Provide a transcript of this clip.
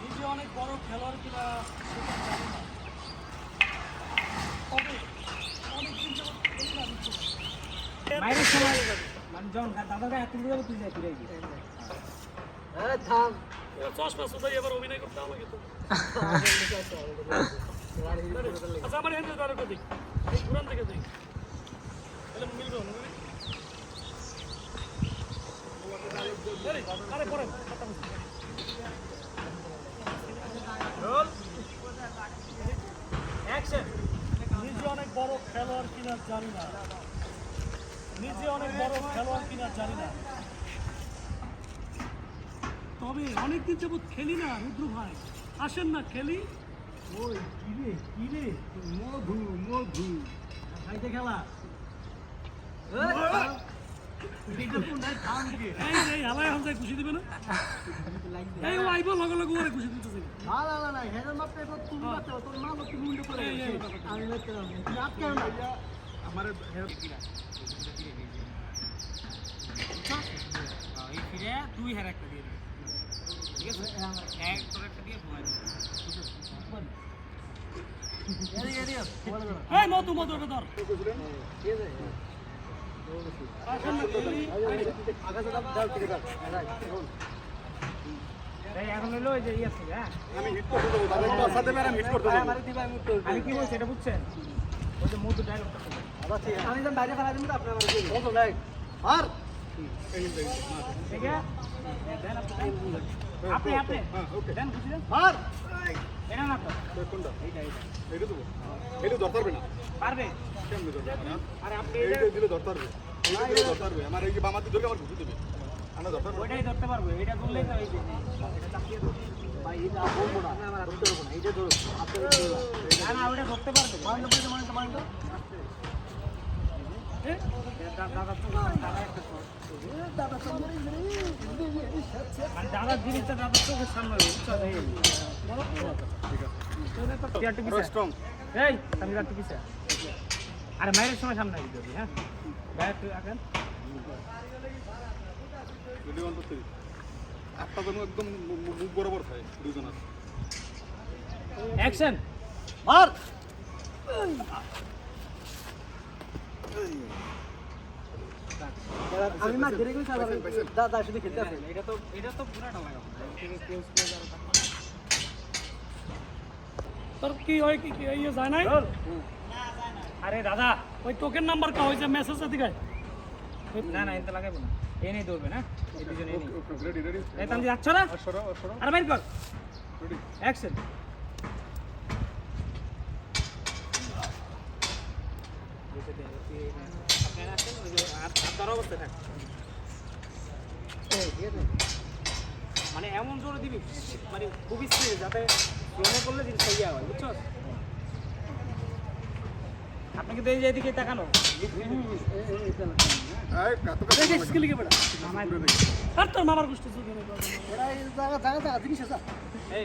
নিজে অনেক বড় খেলোয়াড় কিনা সেটা জানি না তবে অনেকদিন যাবত খেলি না বুঝছ? মায়ের সময় মানে যখন দাদা গায়ে হাত যাব তুই যাই ফিরে গিয়ে। এবার চশমা সোজাই এবার অভিনয় করতে হবে কিন্তু। আচ্ছা আমার হ্যান্ডেল ধরে তো এই পুরান থেকে দেখ তাহলে মিলবে না আরে, আরে পরে কথা বলছি। অ্যাকশন নিজে অনেক বড় খেলোয়াড় কিনা জানি না। নিজে অনেক বড় খেলোয়াড় কিনা জানি না তবে অনেকদিন যাবত খেলি না রুদ্র ভাই আসেন না খেলি ওই কিরে কিরে মধু মধু খাইতে খেলা এই যে এই হালাই হামসায় খুশি দিবে না এই ও আইব লগে লগে ওরে খুশি দিতেছে না না না না হেডার মারতে এবার তুমি মারতে তোর মা লোক তুমি উল্টো করে এই, এই, আমি না আমার এই ফিরে তুই হের একটা দিয়ে ঠিক আছে এক তোর একটা দিয়ে ঘুমাই এই মধু মধু এটা ধর আসেন না খেলি এখন হলো ওই যে ইয়ে আছে হ্যাঁ আমি হিট করতে দেবো সাথে ম্যাডাম হিট করতে দেবো আমি কি বলছি এটা বুঝছেন আপনি দেন। আপনি আপনি। হ্যাঁ ওকে। দেন খুশি দেন। এটা না তো। কোনটা? এইটা এইটা। এটা দেবো এটা ধরতে পারবে না। পারবে? কেমনি ধরবে আরে আপনি এটা দিলে ধরতে পারবে আমার এই বামাতে ধরে আমার ঘুষি দেবে। ওইটাই ধরতে পারব এটা ধরলেই তো এই যে এটা চাপিয়ে ধরো ভাই এটা বলব না না ধরতে পারব না এইটা ধরো না না ওটা ধরতে পারবে মাইন্ড মাইন্ড মাইন্ড মাইন্ড দাদা তো দাদা একটা মানে দাদার জিনিসটা দাদার চোখের সামনে এই, আমি। আরে মায়ের সময় সামনে হ্যাঁ আঁকেন। অন্তত তিরিশ একটা একদম মু- মু- মুখ বরাবর থাকে দুজনের। অ্যাকশন মার! আমি মা ধরে গেছি পাইছেন, পাইছেন। দাদা শুধু খেলতে আছে এটা তো এটা তো পুরাটা লাগাবো তোর কি হয় কি কি ইয়ে যায় নাই? আরে দাদা ওই টোকেন নাম্বার কা হয়েছে মেসেজ দিকে না না এটা লাগাবো না। এ নেই ধরবে না? এই দুজনে এই নেই রেডি রেডি এই তাম যাচ্ছ না? সরো সরো। আরে বাইর কর। রেডি অ্যাকশন মানে এমন জোরে দিবি মানে খুবই স্পিড যাতে করলে জিনিসটা ইয়া হয় বুঝছ আপনি কিন্তু এই যে এদিকে তাকানো। এই কাতো কাতো স্কিল লিখে বেড়া আমার আর তোর মামার গোষ্ঠী এই